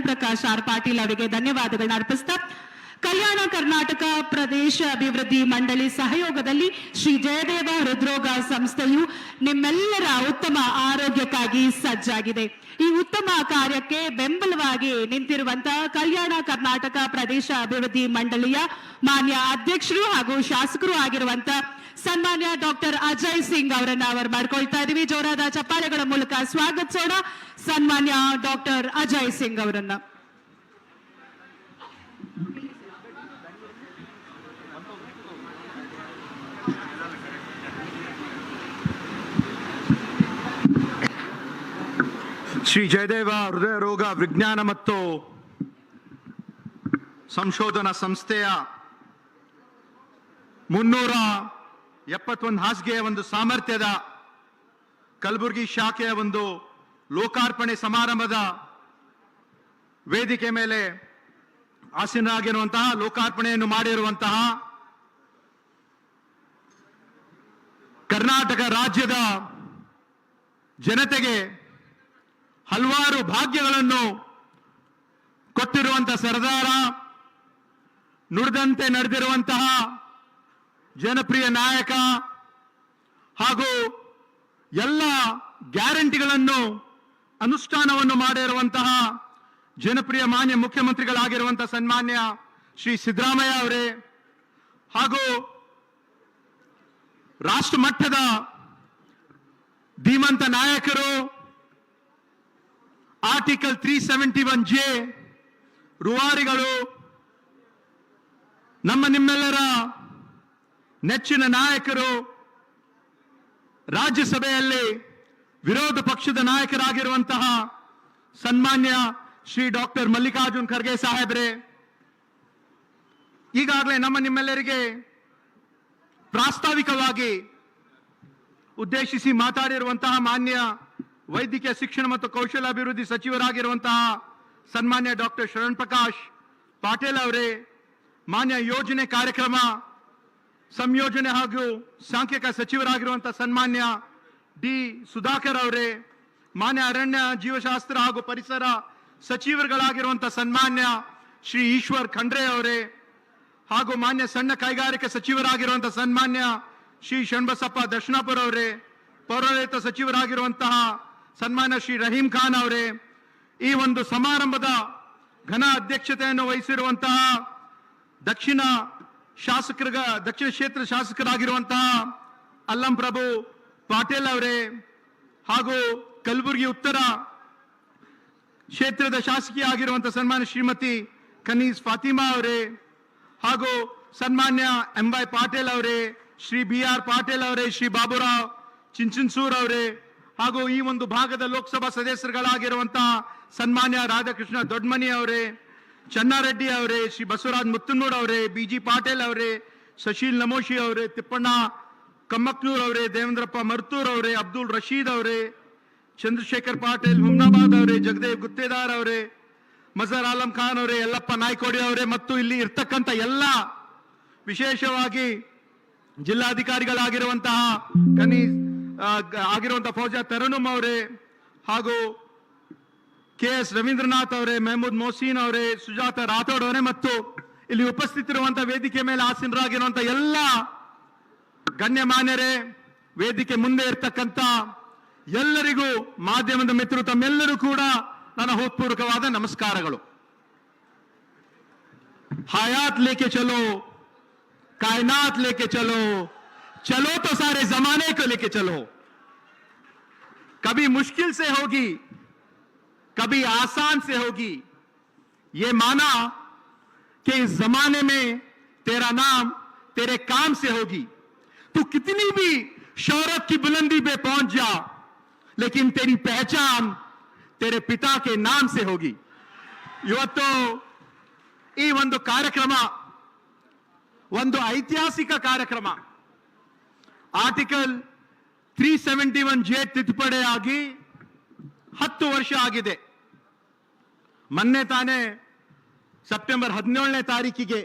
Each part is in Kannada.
ಪ್ರಕಾಶ್ ಆರ್ ಪಾಟೀಲ್ ಅವರಿಗೆ ಧನ್ಯವಾದಗಳನ್ನ ಅರ್ಪಿಸ್ತಾ ಕಲ್ಯಾಣ ಕರ್ನಾಟಕ ಪ್ರದೇಶ ಅಭಿವೃದ್ಧಿ ಮಂಡಳಿ ಸಹಯೋಗದಲ್ಲಿ ಶ್ರೀ ಜಯದೇವ ಹೃದ್ರೋಗ ಸಂಸ್ಥೆಯು ನಿಮ್ಮೆಲ್ಲರ ಉತ್ತಮ ಆರೋಗ್ಯಕ್ಕಾಗಿ ಸಜ್ಜಾಗಿದೆ. ಈ ಉತ್ತಮ ಕಾರ್ಯಕ್ಕೆ ಬೆಂಬಲವಾಗಿ ನಿಂತಿರುವಂತಹ ಕಲ್ಯಾಣ ಕರ್ನಾಟಕ ಪ್ರದೇಶ ಅಭಿವೃದ್ಧಿ ಮಂಡಳಿಯ ಮಾನ್ಯ ಅಧ್ಯಕ್ಷರು ಹಾಗೂ ಶಾಸಕರು ಆಗಿರುವಂತ ಸನ್ಮಾನ್ಯ ಡಾಕ್ಟರ್ ಅಜಯ್ ಸಿಂಗ್ ಅವರನ್ನ ಅವರು ಮಾಡ್ಕೊಳ್ತಾ ಇದೀವಿ ಜೋರಾದ ಚಪ್ಪಾಳೆಗಳ ಮೂಲಕ ಸ್ವಾಗತಿಸೋಣ ಸನ್ಮಾನ್ಯ ಡಾಕ್ಟರ್ ಅಜಯ್ ಸಿಂಗ್ ಅವರನ್ನ. ಶ್ರೀ ಜಯದೇವ ಹೃದಯ ರೋಗ ವಿಜ್ಞಾನ ಮತ್ತು ಸಂಶೋಧನಾ ಸಂಸ್ಥೆಯ ಮುನ್ನೂರ ಎಪ್ಪತ್ತೊಂದು ಹಾಸಿಗೆಯ ಒಂದು ಸಾಮರ್ಥ್ಯದ ಕಲಬುರಗಿ ಶಾಖೆಯ ಒಂದು ಲೋಕಾರ್ಪಣೆ ಸಮಾರಂಭದ ವೇದಿಕೆ ಮೇಲೆ ಆಸೀನರಾಗಿರುವಂತಹ, ಲೋಕಾರ್ಪಣೆಯನ್ನು ಮಾಡಿರುವಂತಹ ಕರ್ನಾಟಕ ರಾಜ್ಯದ ಜನತೆಗೆ ಹಲವಾರು ಭಾಗ್ಯಗಳನ್ನು ಕೊಟ್ಟಿರುವಂತಹ ಸರ್ದಾರ, ನುಡಿದಂತೆ ನಡೆದಿರುವಂತಹ ಜನಪ್ರಿಯ ನಾಯಕ ಹಾಗೂ ಎಲ್ಲ ಗ್ಯಾರಂಟಿಗಳನ್ನು, ಅನುಷ್ಠಾನವನ್ನು ಮಾಡಿರುವಂತಹ ಜನಪ್ರಿಯ ಮಾನ್ಯ ಮುಖ್ಯಮಂತ್ರಿಗಳಾಗಿರುವಂತಹ ಸನ್ಮಾನ್ಯ ಶ್ರೀ ಸಿದ್ದರಾಮಯ್ಯ ಅವರೇ ಹಾಗೂ ರಾಷ್ಟ್ರ ಮಟ್ಟದ ಧೀಮಂತ ನಾಯಕರು article three seventy one J ರೂವಾರಿಗಳು, ನಮ್ಮ ನಿಮ್ಮೆಲ್ಲರ ನೆಚ್ಚಿನ ನಾಯಕರು, ರಾಜ್ಯಸಭೆಯಲ್ಲಿ ವಿರೋಧ ಪಕ್ಷದ ನಾಯಕರಾಗಿರುವಂತಹ ಸನ್ಮಾನ್ಯ ಶ್ರೀ ಡಾಕ್ಟರ್ ಮಲ್ಲಿಕಾರ್ಜುನ್ ಖರ್ಗೆ ಸಾಹೇಬ್ರೆ, ಈಗಾಗಲೇ ನಮ್ಮ ನಿಮ್ಮೆಲ್ಲರಿಗೆ ಪ್ರಾಸ್ತಾವಿಕವಾಗಿ ಉದ್ದೇಶಿಸಿ ಮಾತಾಡಿರುವಂತಹ ಮಾನ್ಯ ವೈದ್ಯಕೀಯ ಶಿಕ್ಷಣ ಮತ್ತು ಕೌಶಲಾಭಿವೃದ್ಧಿ ಸಚಿವರಾಗಿರುವಂತಹ ಸನ್ಮಾನ್ಯ ಡಾಕ್ಟರ್ ಶರಣ್ ಪ್ರಕಾಶ್ ಪಾಟೀಲ್ ಅವರೇ, ಮಾನ್ಯ ಯೋಜನೆ ಕಾರ್ಯಕ್ರಮ, ಸಂಯೋಜನೆ ಹಾಗೂ ಸಾಂಖ್ಯಿಕ ಸಚಿವರಾಗಿರುವಂತಹ ಸನ್ಮಾನ್ಯ ಡಿ ಸುಧಾಕರ್ ಅವರೇ, ಮಾನ್ಯ ಅರಣ್ಯ ಜೀವಶಾಸ್ತ್ರ ಹಾಗೂ ಪರಿಸರ ಸಚಿವರುಗಳಾಗಿರುವಂತಹ ಸನ್ಮಾನ್ಯ ಶ್ರೀ ಈಶ್ವರ್ ಖಂಡ್ರೆ ಅವರೇ, ಹಾಗೂ ಮಾನ್ಯ ಸಣ್ಣ ಕೈಗಾರಿಕಾ ಸಚಿವರಾಗಿರುವಂತಹ ಸನ್ಮಾನ್ಯ ಶ್ರೀ ಶಣ್ಬಸಪ್ಪ ದರ್ಶನಾಪುರ ಅವರೇ, ಪೌರಾಡಳಿತ ಸಚಿವರಾಗಿರುವಂತಹ ಸನ್ಮಾನ್ಯ ಶ್ರೀ ರಹೀಂ ಖಾನ್ ಅವರೇ, ಈ ಒಂದು ಸಮಾರಂಭದ ಘನ ಅಧ್ಯಕ್ಷತೆಯನ್ನು ವಹಿಸಿರುವಂತಹ ದಕ್ಷಿಣ ಶಾಸಕರ, ದಕ್ಷಿಣ ಕ್ಷೇತ್ರ ಶಾಸಕರಾಗಿರುವಂತಹ ಅಲ್ಲಂ ಪ್ರಭು ಪಾಟೀಲ್ ಅವರೇ ಹಾಗೂ ಕಲಬುರಗಿ ಉತ್ತರ ಕ್ಷೇತ್ರದ ಶಾಸಕಿ ಆಗಿರುವಂತಹ ಸನ್ಮಾನ್ಯ ಶ್ರೀಮತಿ ಕನೀಸ್ ಫಾತಿಮಾ ಅವರೇ ಹಾಗೂ ಸನ್ಮಾನ್ಯ ಎಂ ವೈ ಪಾಟೀಲ್ ಅವರೇ, ಶ್ರೀ ಬಿ ಆರ್ ಪಾಟೀಲ್ ಅವರೇ, ಶ್ರೀ ಬಾಬುರಾವ್ ಚಿಂಚನ್ಸೂರ್ ಅವರೇ ಹಾಗೂ ಈ ಒಂದು ಭಾಗದ ಲೋಕಸಭಾ ಸದಸ್ಯರುಗಳಾಗಿರುವಂತಹ ಸನ್ಮಾನ್ಯ ರಾಧಾಕೃಷ್ಣ ದೊಡ್ಡಮನಿ ಅವರೇ, ಚನ್ನಾರೆಡ್ಡಿ ಅವರೇ, ಶ್ರೀ ಬಸವರಾಜ್ ಮುತ್ತನೂರ್ ಅವರೇ ಬಿ ಜಿ ಪಾಟೀಲ್ ಅವರೇ, ಸಶೀಲ್ ನಮೋಶಿ ಅವರೇ, ತಿಪ್ಪಣ್ಣ ಕಮ್ಮಕ್ನೂರ್ ಅವರೇ, ದೇವೇಂದ್ರಪ್ಪ ಮರ್ತೂರ್ ಅವರೇ, ಅಬ್ದುಲ್ ರಶೀದ್ ಅವರೇ, ಚಂದ್ರಶೇಖರ್ ಪಾಟೀಲ್, ಹುಮ್ನಾಬಾದ್ ಅವರೇ, ಜಗದೇವ್ ಗುತ್ತೇದಾರ್ ಅವರೇ, ಮಜರ್ ಆಲಂ ಖಾನ್ ಅವರೇ, ಯಲ್ಲಪ್ಪ ನಾಯ್ಕೋಡಿ ಅವರೇ ಮತ್ತು ಇಲ್ಲಿ ಇರ್ತಕ್ಕಂಥ ಎಲ್ಲ ವಿಶೇಷವಾಗಿ ಜಿಲ್ಲಾಧಿಕಾರಿಗಳಾಗಿರುವಂತಹ ಕನಿ ಆಗಿರುವಂಥ ಫೌಜಾ ತರನುಮ್ ಅವರೇ ಹಾಗೂ ಕೆ ಎಸ್ ರವೀಂದ್ರನಾಥ್ ಅವರೇ, ಮೆಹಮೂದ್ ಮೊಹಸೀನ್ ಅವರೇ, ಸುಜಾತ ರಾಥೋಡ್ ಅವರೇ ಮತ್ತು ಇಲ್ಲಿ ಉಪಸ್ಥಿತಿರುವಂಥ ವೇದಿಕೆ ಮೇಲೆ ಆಸೀನರಾಗಿರುವಂತಹ ಎಲ್ಲ ಗಣ್ಯ ಮಾನ್ಯರೇ ವೇದಿಕೆ ಮುಂದೆ ಇರ್ತಕ್ಕಂಥ ಎಲ್ಲರಿಗೂ ಮಾಧ್ಯಮದ ಮಿತ್ರರು, ತಮ್ಮೆಲ್ಲರೂ ಕೂಡ ನನ್ನ ಹೃತ್ಪೂರ್ವಕವಾದ ನಮಸ್ಕಾರಗಳು. ಹಯಾತ್ ಲೇಖೆ ಚಲೋ, ಕಾಯ್ನಾತ್ ಲೇಖೆ ಚಲೋ चलो तो सारे जमाने को लेके चलो कभी मुश्किल से होगी कभी आसान से होगी ये माना कि इस जमाने में तेरा नाम तेरे काम से होगी तू कितनी भी शौहरत की बुलंदी पे पहुंच जा लेकिन तेरी पहचान तेरे पिता के नाम से होगी ಇವತ್ತು ಈ ಒಂದು ಕಾರ್ಯಕ್ರಮ ಒಂದು ಐತಿಹಾಸಿಕ ಕಾರ್ಯಕ್ರಮ article three seventy one J ತಿದ್ದುಪಡಿ ಆಗಿ ಹತ್ತು ವರ್ಷ ಆಗಿದೆ. ಮೊನ್ನೆ ತಾನೇ ಸೆಪ್ಟೆಂಬರ್ ಹದಿನೇಳನೇ ತಾರೀಕಿಗೆ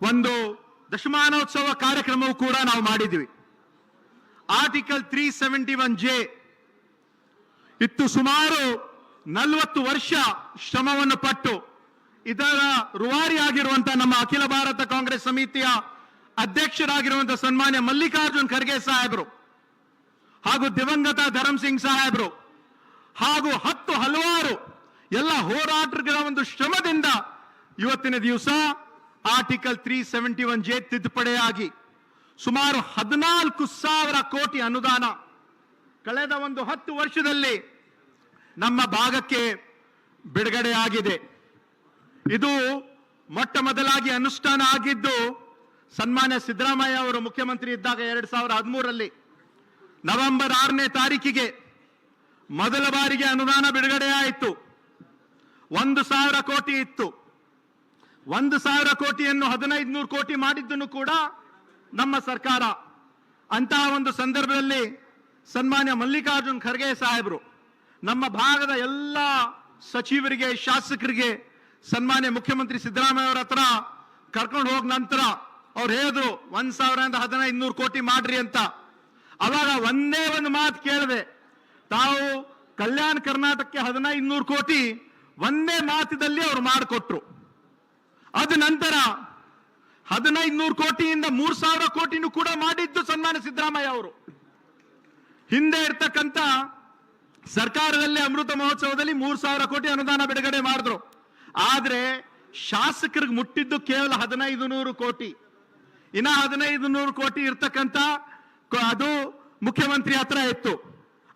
ಒಂದು ದಶಮಾನೋತ್ಸವ ಕಾರ್ಯಕ್ರಮವು ಕೂಡ ನಾವು ಮಾಡಿದ್ವಿ. Article three seventy one J ಇತ್ತು ಸುಮಾರು ನಲವತ್ತು ವರ್ಷ ಶ್ರಮವನ್ನು ಪಟ್ಟು ಇದರ ರೂವಾರಿಯಾಗಿರುವಂತಹ ನಮ್ಮ ಅಖಿಲ ಭಾರತ ಕಾಂಗ್ರೆಸ್ ಸಮಿತಿಯ ಅಧ್ಯಕ್ಷರಾಗಿರುವಂತಹ ಸನ್ಮಾನ್ಯ ಮಲ್ಲಿಕಾರ್ಜುನ್ ಖರ್ಗೆ ಸಾಹೇಬರು ಹಾಗೂ ದಿವಂಗತ ಧರಮ್ ಸಿಂಗ್ ಸಾಹೇಬರು ಹಾಗೂ ಹತ್ತು ಹಲವಾರು ಎಲ್ಲ ಹೋರಾಟಗಳ ಒಂದು ಶ್ರಮದಿಂದ ಇವತ್ತಿನ ದಿವಸ article three seventy one J ತಿದ್ದುಪಡಿಯಾಗಿ ಸುಮಾರು ಹದಿನಾಲ್ಕು ಸಾವಿರ ಕೋಟಿ ಅನುದಾನ ಕಳೆದ ಒಂದು ಹತ್ತು ವರ್ಷದಲ್ಲಿ ನಮ್ಮ ಭಾಗಕ್ಕೆ ಬಿಡುಗಡೆಯಾಗಿದೆ. ಇದು ಮೊಟ್ಟ ಮೊದಲಾಗಿ ಅನುಷ್ಠಾನ ಆಗಿದ್ದು ಸನ್ಮಾನ್ಯ ಸಿದ್ದರಾಮಯ್ಯ ಅವರು ಮುಖ್ಯಮಂತ್ರಿ ಇದ್ದಾಗ ಎರಡು ಸಾವಿರ ಹದಿಮೂರರಲ್ಲಿ ನವೆಂಬರ್ ಆರನೇ ತಾರೀಕಿಗೆ ಮೊದಲ ಬಾರಿಗೆ ಅನುದಾನ ಬಿಡುಗಡೆ ಆಯಿತು. ಒಂದು ಸಾವಿರ ಕೋಟಿ ಇತ್ತು. ಒಂದು ಸಾವಿರ ಕೋಟಿಯನ್ನು ಹದಿನೈದು ನೂರು ಕೋಟಿ ಮಾಡಿದ್ದನ್ನು ಕೂಡ ನಮ್ಮ ಸರ್ಕಾರ. ಅಂತಹ ಒಂದು ಸಂದರ್ಭದಲ್ಲಿ ಸನ್ಮಾನ್ಯ ಮಲ್ಲಿಕಾರ್ಜುನ್ ಖರ್ಗೆ ಸಾಹೇಬರು ನಮ್ಮ ಭಾಗದ ಎಲ್ಲ ಸಚಿವರಿಗೆ, ಶಾಸಕರಿಗೆ ಸನ್ಮಾನ್ಯ ಮುಖ್ಯಮಂತ್ರಿ ಸಿದ್ದರಾಮಯ್ಯ ಅವರ ಹತ್ರ ಕರ್ಕೊಂಡು ಹೋದ ನಂತರ ಅವ್ರು ಹೇಳಿದ್ರು, ಒಂದ್ ಸಾವಿರದಿಂದ ಹದಿನೈದು ಇನ್ನೂರು ಕೋಟಿ ಮಾಡ್ರಿ ಅಂತ. ಅವಾಗ ಒಂದೇ ಒಂದು ಮಾತು ಕೇಳಿದೆ. ತಾವು ಕಲ್ಯಾಣ ಕರ್ನಾಟಕಕ್ಕೆ ಹದಿನೈದು ಇನ್ನೂರು ಕೋಟಿ ಒಂದೇ ಮಾತಿನಲ್ಲಿ ಅವ್ರು ಮಾಡಿಕೊಟ್ರು. ಅದ ನಂತರ ಹದಿನೈದು ನೂರು ಕೋಟಿಯಿಂದ ಮೂರ್ ಸಾವಿರ ಕೋಟಿನೂ ಕೂಡ ಮಾಡಿದ್ದು ಸನ್ಮಾನ ಸಿದ್ದರಾಮಯ್ಯ ಅವರು. ಹಿಂದೆ ಇರ್ತಕ್ಕಂಥ ಸರ್ಕಾರದಲ್ಲಿ ಅಮೃತ ಮಹೋತ್ಸವದಲ್ಲಿ ಮೂರ್ ಸಾವಿರ ಕೋಟಿ ಅನುದಾನ ಬಿಡುಗಡೆ ಮಾಡಿದ್ರು. ಆದ್ರೆ ಶಾಸಕರಿಗೆ ಮುಟ್ಟಿದ್ದು ಕೇವಲ ಹದಿನೈದು ನೂರು ಕೋಟಿ. ಇನ್ನ ಹದಿನೈದು ನೂರು ಕೋಟಿ ಇರ್ತಕ್ಕಂಥ ಅದು ಮುಖ್ಯಮಂತ್ರಿ ಹತ್ರ ಇತ್ತು.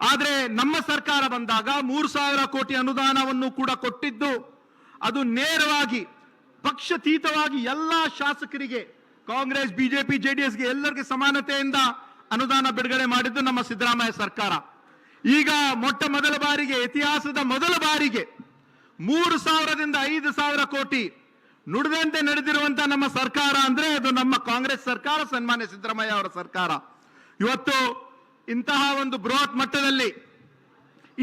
ಆದ್ರೆ ನಮ್ಮ ಸರ್ಕಾರ ಬಂದಾಗ ಮೂರು ಸಾವಿರ ಕೋಟಿ ಅನುದಾನವನ್ನು ಕೂಡ ಕೊಟ್ಟಿದ್ದು ಅದು ನೇರವಾಗಿ ಪಕ್ಷತೀತವಾಗಿ ಎಲ್ಲಾ ಶಾಸಕರಿಗೆ, ಕಾಂಗ್ರೆಸ್, ಬಿಜೆಪಿ, ಜೆಡಿಎಸ್ಗೆ ಎಲ್ಲರಿಗೆ ಸಮಾನತೆಯಿಂದ ಅನುದಾನ ಬಿಡುಗಡೆ ಮಾಡಿದ್ದು ನಮ್ಮ ಸಿದ್ದರಾಮಯ್ಯ ಸರ್ಕಾರ. ಈಗ ಮೊಟ್ಟ ಮೊದಲ ಬಾರಿಗೆ, ಇತಿಹಾಸದ ಮೊದಲ ಬಾರಿಗೆ ಮೂರು ಸಾವಿರದಿಂದ ಐದು ಸಾವಿರ ಕೋಟಿ ನುಡಿದಂತೆ ನಡೆದಿರುವಂತ ನಮ್ಮ ಸರ್ಕಾರ ಅಂದ್ರೆ ಅದು ನಮ್ಮ ಕಾಂಗ್ರೆಸ್ ಸರ್ಕಾರ, ಸನ್ಮಾನ್ಯ ಸಿದ್ದರಾಮಯ್ಯ ಅವರ ಸರ್ಕಾರ. ಇವತ್ತು ಇಂತಹ ಒಂದು ಬೃಹತ್ ಮಟ್ಟದಲ್ಲಿ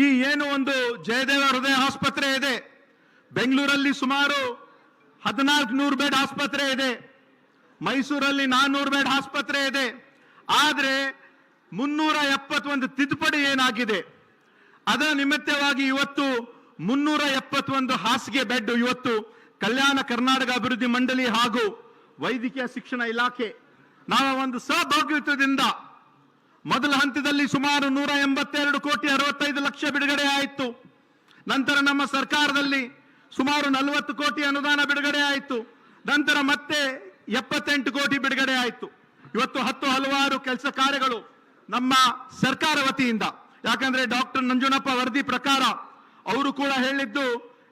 ಈ ಏನು ಒಂದು ಜಯದೇವ ಹೃದಯ ಆಸ್ಪತ್ರೆ ಇದೆ, ಬೆಂಗಳೂರಲ್ಲಿ ಸುಮಾರು ಹದಿನಾಲ್ಕು ನೂರು ಬೆಡ್ ಆಸ್ಪತ್ರೆ ಇದೆ, ಮೈಸೂರಲ್ಲಿ ನಾನ್ನೂರು ಬೆಡ್ ಆಸ್ಪತ್ರೆ ಇದೆ, ಆದ್ರೆ ಮುನ್ನೂರ ಎಪ್ಪತ್ತೊಂದು ತಿದ್ದುಪಡಿ ಏನಾಗಿದೆ? ಅದರ ನಿಮಿತ್ತವಾಗಿ ಇವತ್ತು ಮುನ್ನೂರ ಎಪ್ಪತ್ತೊಂದು ಹಾಸಿಗೆ ಬೆಡ್ ಇವತ್ತು ಕಲ್ಯಾಣ ಕರ್ನಾಟಕ ಅಭಿವೃದ್ಧಿ ಮಂಡಳಿ ಹಾಗೂ ವೈದ್ಯಕೀಯ ಶಿಕ್ಷಣ ಇಲಾಖೆ ನಾವು ಒಂದು ಸಹಭಾಗಿತ್ವದಿಂದ ಮೊದಲ ಹಂತದಲ್ಲಿ ಸುಮಾರು ನೂರ ಎಂಬತ್ತೆರಡು ಕೋಟಿ ಅರವತ್ತೈದು ಲಕ್ಷ ಬಿಡುಗಡೆ ಆಯಿತು. ನಂತರ ನಮ್ಮ ಸರ್ಕಾರದಲ್ಲಿ ಸುಮಾರು ನಲವತ್ತು ಕೋಟಿ ಅನುದಾನ ಬಿಡುಗಡೆ ಆಯಿತು. ನಂತರ ಮತ್ತೆ ಎಪ್ಪತ್ತೆಂಟು ಕೋಟಿ ಬಿಡುಗಡೆ ಆಯಿತು. ಇವತ್ತು ಹತ್ತು ಹಲವಾರು ಕೆಲಸ ಕಾರ್ಯಗಳು ನಮ್ಮ ಸರ್ಕಾರ ವತಿಯಿಂದ. ಯಾಕಂದ್ರೆ ಡಾಕ್ಟರ್ ನಂಜುನಪ್ಪ ವರದಿ ಪ್ರಕಾರ ಅವರು ಕೂಡ ಹೇಳಿದ್ದು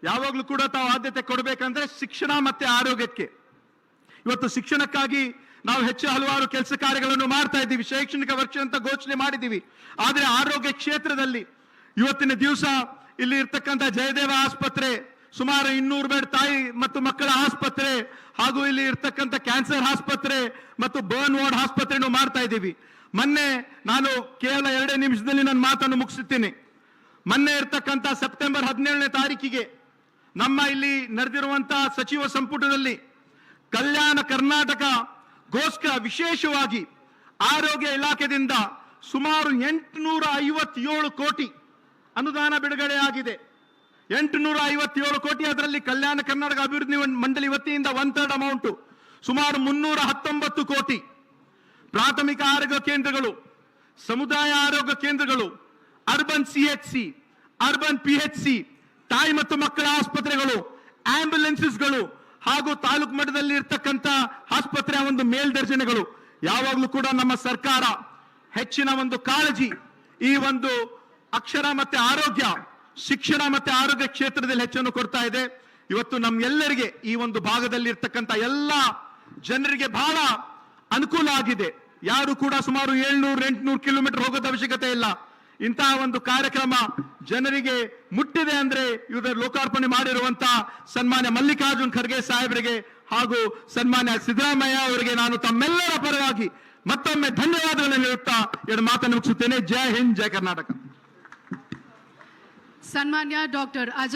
ಯಾವಾಗಲೂ ಕೂಡ ತಾವು ಆದ್ಯತೆ ಕೊಡಬೇಕಂದ್ರೆ ಶಿಕ್ಷಣ ಮತ್ತೆ ಆರೋಗ್ಯಕ್ಕೆ. ಇವತ್ತು ಶಿಕ್ಷಣಕ್ಕಾಗಿ ನಾವು ಹೆಚ್ಚು ಹಲವಾರು ಕೆಲಸ ಕಾರ್ಯಗಳನ್ನು ಮಾಡ್ತಾ ಇದ್ದೀವಿ. ಶೈಕ್ಷಣಿಕ ವರ್ಷ ಅಂತ ಘೋಷಣೆ ಮಾಡಿದ್ದೀವಿ. ಆದರೆ ಆರೋಗ್ಯ ಕ್ಷೇತ್ರದಲ್ಲಿ ಇವತ್ತಿನ ದಿವಸ ಇಲ್ಲಿ ಇರ್ತಕ್ಕಂಥ ಜಯದೇವ ಆಸ್ಪತ್ರೆ, ಸುಮಾರು ಇನ್ನೂರು ಬೆಡ್ ತಾಯಿ ಮತ್ತು ಮಕ್ಕಳ ಆಸ್ಪತ್ರೆ ಹಾಗೂ ಇಲ್ಲಿ ಇರ್ತಕ್ಕಂಥ ಕ್ಯಾನ್ಸರ್ ಆಸ್ಪತ್ರೆ ಮತ್ತು ಬರ್ನ್ ವಾರ್ಡ್ ಆಸ್ಪತ್ರೆಯನ್ನು ಮಾಡ್ತಾ ಇದ್ದೀವಿ. ಮೊನ್ನೆ ನಾನು ಕೇವಲ ಎರಡೇ ನಿಮಿಷದಲ್ಲಿ ನನ್ನ ಮಾತನ್ನು ಮುಗಿಸುತ್ತೇನೆ ಮೊನ್ನೆ ಇರ್ತಕ್ಕಂಥ ಸೆಪ್ಟೆಂಬರ್ ಹದಿನೇಳನೇ ತಾರೀಕಿಗೆ ನಮ್ಮ ಇಲ್ಲಿ ನಡೆದಿರುವಂತಹ ಸಚಿವ ಸಂಪುಟದಲ್ಲಿ ಕಲ್ಯಾಣ ಕರ್ನಾಟಕ ಗೋಸ್ಕರ ವಿಶೇಷವಾಗಿ ಆರೋಗ್ಯ ಇಲಾಖೆಯಿಂದ ಸುಮಾರು ಎಂಟುನೂರ ಐವತ್ತೇಳು ಕೋಟಿ ಅನುದಾನ ಬಿಡುಗಡೆ ಆಗಿದೆ. ಎಂಟುನೂರ ಐವತ್ತೇಳು ಕೋಟಿ ಅದರಲ್ಲಿ ಕಲ್ಯಾಣ ಕರ್ನಾಟಕ ಅಭಿವೃದ್ಧಿ ಮಂಡಳಿ ವತಿಯಿಂದ ಒನ್ ಥರ್ಡ್ ಅಮೌಂಟ್ ಸುಮಾರು ಮುನ್ನೂರ ಹತ್ತೊಂಬತ್ತು ಕೋಟಿ. ಪ್ರಾಥಮಿಕ ಆರೋಗ್ಯ ಕೇಂದ್ರಗಳು, ಸಮುದಾಯ ಆರೋಗ್ಯ ಕೇಂದ್ರಗಳು, ಅರ್ಬನ್ ಸಿ ಅರ್ಬನ್ ಪಿಎಚ್ಸಿ ತಾಯಿ ಮತ್ತು ಮಕ್ಕಳ ಆಸ್ಪತ್ರೆಗಳು, ಆಂಬ್ಯುಲೆನ್ಸಸ್ಗಳು ಹಾಗೂ ತಾಲೂಕು ಮಟ್ಟದಲ್ಲಿ ಇರ್ತಕ್ಕಂಥ ಆಸ್ಪತ್ರೆಯ ಒಂದು ಮೇಲ್ದರ್ಜನೆಗಳು. ಯಾವಾಗಲೂ ಕೂಡ ನಮ್ಮ ಸರ್ಕಾರ ಹೆಚ್ಚಿನ ಒಂದು ಕಾಳಜಿ ಈ ಒಂದು ಅಕ್ಷರ ಮತ್ತೆ ಆರೋಗ್ಯ, ಶಿಕ್ಷಣ ಮತ್ತೆ ಆರೋಗ್ಯ ಕ್ಷೇತ್ರದಲ್ಲಿ ಹೆಚ್ಚನ್ನು ಕೊಡ್ತಾ ಇದೆ. ಇವತ್ತು ನಮ್ಗೆಲ್ಲರಿಗೆ ಈ ಒಂದು ಭಾಗದಲ್ಲಿ ಇರ್ತಕ್ಕಂಥ ಎಲ್ಲ ಜನರಿಗೆ ಬಹಳ ಅನುಕೂಲ ಆಗಿದೆ. ಯಾರು ಕೂಡ ಸುಮಾರು ಏಳ್ನೂರು, ಎಂಟುನೂರು ಕಿಲೋಮೀಟರ್ ಹೋಗೋದ ಅವಶ್ಯಕತೆ ಇಲ್ಲ. ಇಂತಹ ಒಂದು ಕಾರ್ಯಕ್ರಮ ಜನರಿಗೆ ಮುಟ್ಟಿದೆ ಅಂದ್ರೆ ಇವರ ಲೋಕಾರ್ಪಣೆ ಮಾಡಿರುವಂತಹ ಸನ್ಮಾನ್ಯ ಮಲ್ಲಿಕಾರ್ಜುನ್ ಖರ್ಗೆ ಸಾಹೇಬರಿಗೆ ಹಾಗೂ ಸನ್ಮಾನ್ಯ ಸಿದ್ದರಾಮಯ್ಯ ಅವರಿಗೆ ನಾನು ತಮ್ಮೆಲ್ಲರ ಪರವಾಗಿ ಮತ್ತೊಮ್ಮೆ ಧನ್ಯವಾದಗಳನ್ನು ಹೇಳುತ್ತಾ ಎರಡು ಮಾತನ್ನು ಮುಗಿಸುತ್ತೇನೆ. ಜೈ ಹಿಂದ್, ಜೈ ಕರ್ನಾಟಕ. ಸನ್ಮಾನ್ಯ ಡಾಕ್ಟರ್ ಅಜಯ್